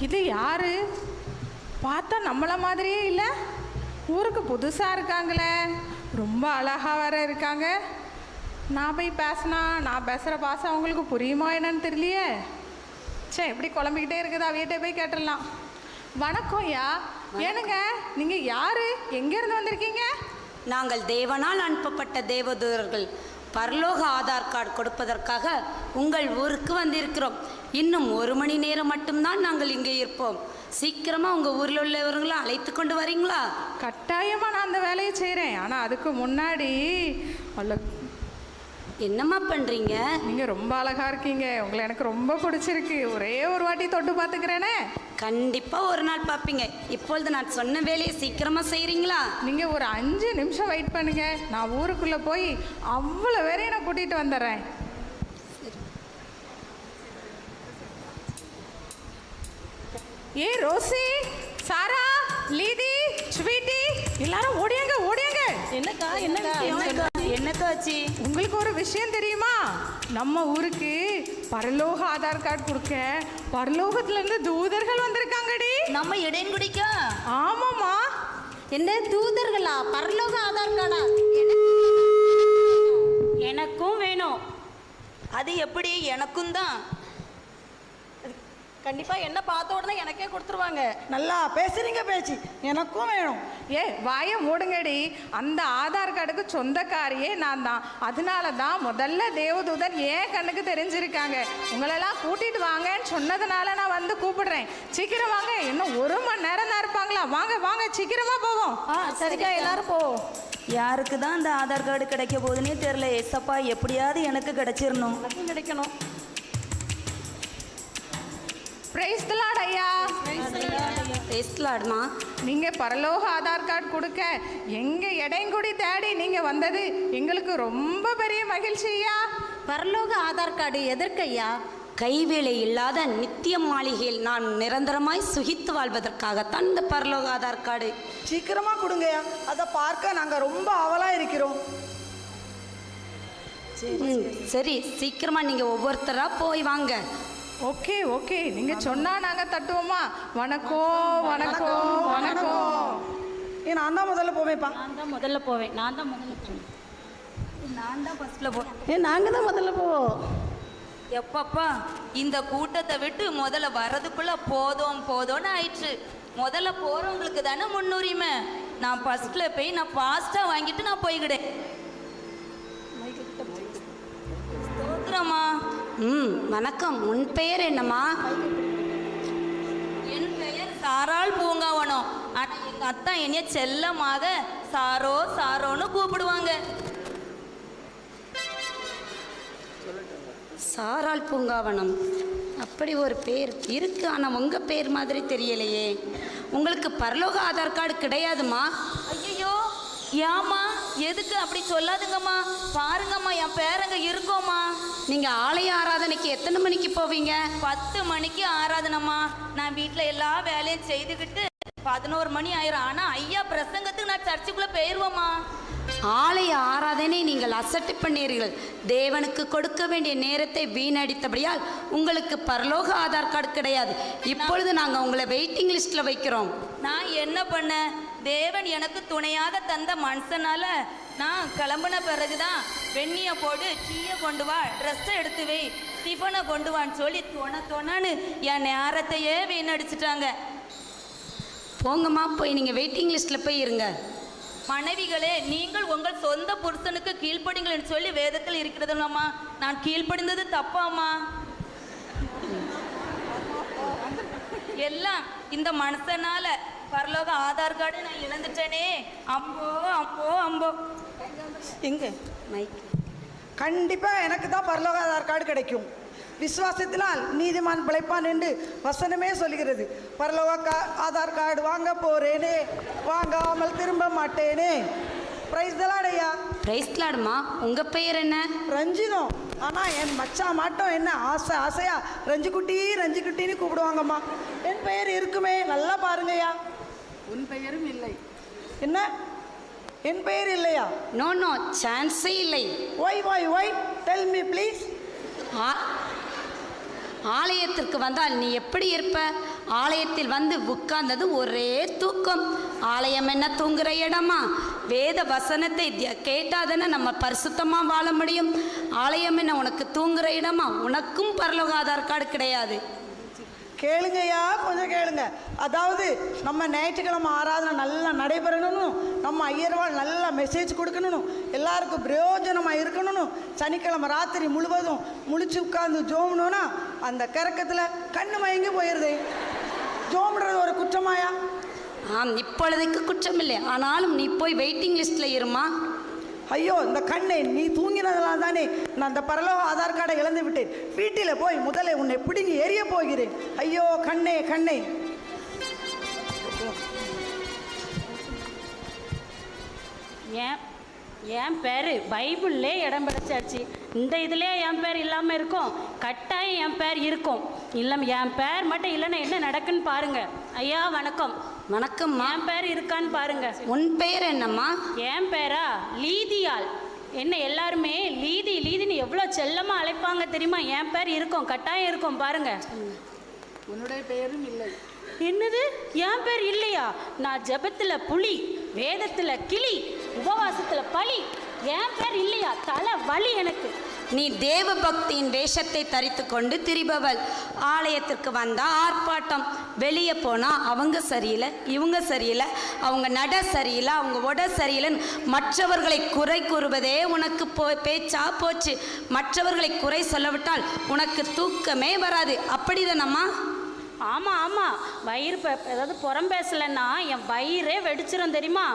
இது யாரு? பார்த்தா நம்மள மாதிரியே இல்லை. ஊருக்கு புதுசாக இருக்காங்களே. ரொம்ப அழகா வேற இருக்காங்க. நான் போய் பேசினா நான் பேசுகிற பாசம் அவங்களுக்கு புரியுமா என்னன்னு தெரியலையே. சே எப்படி குழம்பிக்கிட்டே இருக்குதா. வீட்டை போய் கேட்டுடலாம். வணக்கம் ஐயா. ஏனுங்க நீங்கள் யாரு? எங்கேருந்து வந்திருக்கீங்க? நாங்கள் தேவனால் அனுப்பப்பட்ட தேவதூதர்கள். பரலோக ஆதார் கார்டு கொடுப்பதற்காக உங்கள் ஊருக்கு வந்திருக்கிறோம். இன்னும் ஒரு மணி நேரம் மட்டும்தான் நாங்கள் இங்கே இருப்போம். சீக்கிரமா உங்க ஊர்ல உள்ளவர்களை அழைத்து கொண்டு வரீங்களா? கட்டாயமாக நான் அந்த வேலையை செய்கிறேன் ஆனால் அதுக்கு முன்னாடி அல்ல என்னம்மா பண்றீங்க? நீங்கள் ரொம்ப அழகா இருக்கீங்க. உங்களை எனக்கு ரொம்ப பிடிச்சிருக்கு. ஒரே ஒரு வாட்டி தொட்டு பார்த்துக்கிறேனே. கண்டிப்பா ஒரு நாள் பார்ப்பீங்க. இப்பொழுது நான் சொன்ன வேலையை சீக்கிரமா செய்றீங்களா? நீங்கள் ஒரு அஞ்சு நிமிஷம் வெயிட் பண்ணுங்க. நான் ஊருக்குள்ளே போய் அவ்வளோ பேரையும் நான் கூட்டிகிட்டு வந்துடுறேன். ஏ ரோசி சாரா லீதி ஸ்வீட்டி எல்லாரும் ஓடியாங்க ஓடியாங்க. என்னக்கா என்ன என்னக்காச்சு உங்களுக்கு ஒரு விஷயம் தெரியுமா? நம்ம ஊருக்கு பரலோக ஆதார் கார்டு கொடுக்க பரலோகத்துல இருந்து தூதர்கள் வந்திருக்காங்கடி. நம்ம இடையன்குடிக்கா ஆமாம்மா. என்ன தூதர்களா? பரலோக ஆதார் கார்டா? எனக்கும் வேணும். அது எப்படி? எனக்கும் தான். கண்டிப்பா என்ன பார்த்த உடனே எனக்கே கொடுத்துருவாங்க. நல்லா பேசுறீங்க பேச்சு. எனக்கும் வேணும். ஏ வாய மூடுங்கடி. அந்த ஆதார் கார்டுக்கு சொந்தக்காரியே நான் தான். அதனால தான் முதல்ல தேவதூதன் ஏன் கண்ணுக்கு தெரிஞ்சிருக்காங்க. உங்களெல்லாம் கூட்டிட்டு வாங்கன்னு சொன்னதுனால நான் வந்து கூப்பிடுறேன். சீக்கிரம் வாங்க. இன்னும் ஒரு மணி நேரம் தான் இருப்பாங்களா? வாங்க வாங்க. சீக்கிரமா போவோம். ஆ சரிக்கா. எல்லாரும் போ. யாருக்கு தான் இந்த ஆதார் கார்டு கிடைக்க போகுதுன்னே தெரில எஸ்ஸப்பா எப்படியாவது எனக்கு கிடைச்சிடணும். கிடைக்கணும். பிரைஸ் தலாட் ஐயா. பேசலாடுமா நீங்க பரலோக ஆதார் கார்டு கொடுக்க எங்க இடையங்குடி தேடி நீங்க வந்தது எங்களுக்கு ரொம்ப பெரிய மகிழ்ச்சி ஐயா. பரலோக ஆதார் கார்டு எதற்கையா கைவேலை இல்லாத நித்திய மாளிகையில் நான் நிரந்தரமாய் சுகித்து வாழ்வதற்காகத்தான் இந்த பரலோக ஆதார் கார்டு. சீக்கிரமா கொடுங்கய்யா அதை பார்க்க நாங்க ரொம்ப ஆவலா இருக்கிறோம். ம், சரி. சீக்கிரமா நீங்க ஒவ்வொருத்தரா போய் வாங்க. Okay okay. நீங்க சொன்னா நாங்க தட்டுவோமா? வணக்கம். வணக்கம். வணக்கம். ஏ நான் தான் முதல்ல போவேன்ப்பா நான் தான் முதல்ல போவேன். நான் தான் முதல்ல போவேன். நான் தான் ஃபர்ஸ்ட்ல போவேன். ஏ நாங்க தான் முதல்ல போவோம். எப்பப்பா இந்த கூட்டத்தை விட்டு முதல்ல வர்றதுக்குள்ள போதும் போதும்னு ஆயிடுச்சு. முதல்ல போறவங்களுக்கு தானே முன்னுரிமை. நான் ஃபர்ஸ்ட்ல போய் நான் ஃபாஸ்டா வாங்கிட்டு நான் போய்கிடேன் வணக்கம் உன் பெயர் என்னம்மா? என் பெயர் சாராள் பூங்காவனம். ஆனா எங்க அத்தா என்னைய செல்லமாக சாரோ சாரோன்னு கூப்பிடுவாங்க. சாராள் பூங்காவனம். அப்படி ஒரு பேர் இருக்கு ஆனால் உங்கள் பேர் மாதிரி தெரியலையே. உங்களுக்கு பரலோக ஆதார் கார்டு கிடையாதுமா? ஐயோ ஏம்மா? எதுக்கு அப்படி சொல்லாதுங்கம்மா? பாருங்கம்மா என் பேரங்க இருக்கோம்மா. நீங்கள் ஆலய ஆராதனைக்கு எத்தனை மணிக்கு போவீங்க? பத்து மணிக்கு ஆராதனம்மா. நான் வீட்டில் எல்லா வேலையும் செய்துக்கிட்டு பதினோரு மணி ஆயிரும். ஆனால் ஐயா பிரசங்கத்துக்கு நான் சர்ச்சுக்குள்ளே போயிடுவோம்மா ஆலய ஆராதனை நீங்கள் அசட்டு பண்ணீர்கள். தேவனுக்கு கொடுக்க வேண்டிய நேரத்தை வீணடித்தபடியால் உங்களுக்கு பரலோக ஆதார் கார்டு கிடையாது. இப்பொழுது நாங்கள் உங்களை வெயிட்டிங் லிஸ்ட்டில் வைக்கிறோம். நான் என்ன பண்ணேன் தேவன் எனக்கு துணையாக தந்த மனுஷனால நான் கிளம்புன பிறகுதான் வெந்நியை போடு டீயை கொண்டு வா ட்ரெஸ்ஸை எடுத்து வை டிஃபனை கொண்டு வான்னு சொல்லி தொண தொணன்னு என் நேரத்தையே வீணடிச்சிட்டாங்க. போங்கம்மா போய் நீங்கள் வெயிட்டிங் லிஸ்ட்டில் போய் இருங்க. மனைவிகளே நீங்கள் உங்கள் சொந்த புருஷனுக்கு கீழ்ப்படுங்கள் என்று சொல்லி வேதத்தில் இருக்கிறதுலாமா நான் கீழ்ப்படிந்தது தப்பாம்மா. எல்லாம் இந்த மனசனால பரலோக ஆதார் கார்டு நான் இழந்துட்டேனே. அம்போ அம்போ அம்போ. எங்க மைக் கண்டிப்பா எனக்கு தான் பரலோக ஆதார் கார்டு கிடைக்கும். விசுவாசத்தினால் நீதிமான் பிழைப்பான் என்று வசனமே சொல்கிறது பரலோக கா ஆதார் கார்டு வாங்க போறேனே. வாங்காமல் திரும்ப மாட்டேனே. பிரைஸ் தலாடையா பிரைஸ்லாடுமா உங்கள் பெயர் என்ன? ரஞ்சிதம் ஆனால் என் மச்சான் மாட்டோம். என்ன ஆசை ஆசையா? ரஞ்சி குட்டி ரஞ்சி குட்டின்னு கூப்பிடுவாங்கம்மா. என் பெயர் இருக்குமே. நல்லா பாருங்கய்யா. உன் பெயரும் இல்லை. என்ன? என் பெயர் இல்லையா? நோ நோ சான்ஸே இல்லை. Why why why tell me please ஆ- ஆலயத்திற்கு வந்தால் நீ எப்படி இருப்ப? ஆலயத்தில் வந்து உட்கார்ந்தது ஒரே தூக்கம். ஆலயம் என்ன தூங்குற இடமா? வேத வசனத்தை திய- கேட்டாதானே நம்ம பரிசுத்தமாக வாழ முடியும். ஆலயம் என்ன உனக்கு தூங்குற இடமா? உனக்கும் பரலோக ஆதார் கார்டு கிடையாது. கேளுங்கய்யா கொஞ்சம் கேளுங்க. அதாவது நம்ம ஞாயிற்றுக்கிழமை ஆராதனை நல்லா நடைபெறணும் நம்ம ஐயர்வாள் நல்லா மெசேஜ் கொடுக்கணும் எல்லாருக்கும் பிரயோஜனமாக இருக்கணும் சனிக்கிழமை ராத்திரி முழுவதும் முழிச்சு உட்காந்து ஜோம்னோன்னா அந்த கறக்கத்தில் கண்ணு மயங்கி போயிடுது ஜோம்ன்றது ஒரு குற்றமாயா? ஆம் இப்பொழுதுக்கு குற்றம் இல்லை ஆனாலும் நீ போய் வெயிட்டிங் லிஸ்ட்டில் இருமா? ஐயோ இந்த கண்ணை நீ தூங்கினதெல்லாம் தானே. நான் அந்த பரலோக ஆதார் கார்டை இழந்து விட்டேன். வீட்டில் போய் முதலே உன்னை பிடுங்கி எரிய போகிறேன். ஐயோ கண்ணே கண்ணே. ஏன் என் பேர்? பைபிள்லே இடம் பிடிச்சாச்சு. இந்த இதுலேயே என் பேர் இல்லாமல் இருக்கும். கட்டாயம் என் பேர் இருக்கும். இல்லை என் பேர் மட்டும் இல்லைன்னா என்ன நடக்குன்னு பாருங்க. ஐயா வணக்கம். வணக்கம்மா. என் பேர் இருக்கான்னு பாருங்க. உன் பெயர் என்னம்மா? என் பேரா? லீதியாள் என்ன எல்லாருமே லீதி லீதின்னு எவ்வளோ செல்லமாக அழைப்பாங்க தெரியுமா? என் பேர் இருக்கும் கட்டாயம் இருக்கும் பாருங்க. உன்னுடைய பெயரும் இல்லை. என்னது? என் பேர் இல்லையா? நான் ஜெபத்துல புலி வேதத்துல கிளி உபவாசத்துல பலி. என் பேர் இல்லையா? தலை வலி எனக்கு. நீ தேவ பக்தியின் வேஷத்தை தரித்து கொண்டு திரிபவள். ஆலயத்திற்கு வந்தால் ஆர்ப்பாட்டம். வெளியே போனால் அவங்க சரியில்லை இவங்க சரியில்லை அவங்க நட சரியில்லை அவங்க உட சரியில்லைன்னு மற்றவர்களை குறை கூறுவதே உனக்கு போ பேச்சா போச்சு. மற்றவர்களை குறை சொல்லவிட்டால் உனக்கு தூக்கமே வராது. அப்படிதானம்மா? ஆமாம் ஆமாம் வயிறு ஏதாவது புறம் பேசலைன்னா என் வயிறே வெடிச்சிடும் தெரியுமா?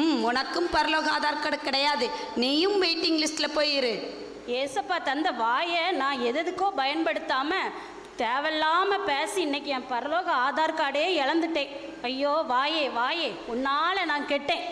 ம் உனக்கும் பரலோக ஆதார் கார்டு கிடையாது. நீயும் வெயிட்டிங் லிஸ்ட்ல போயிரு ஏசப்பா தந்த வாயை நான் எதுக்கோ பயன்படுத்தாம தேவையில்லாம பேசி இன்னைக்கு என் பரலோக ஆதார் கார்டே இழந்துட்டேன். ஐயோ வாயே வாயே உன்னால நான் கெட்டேன்.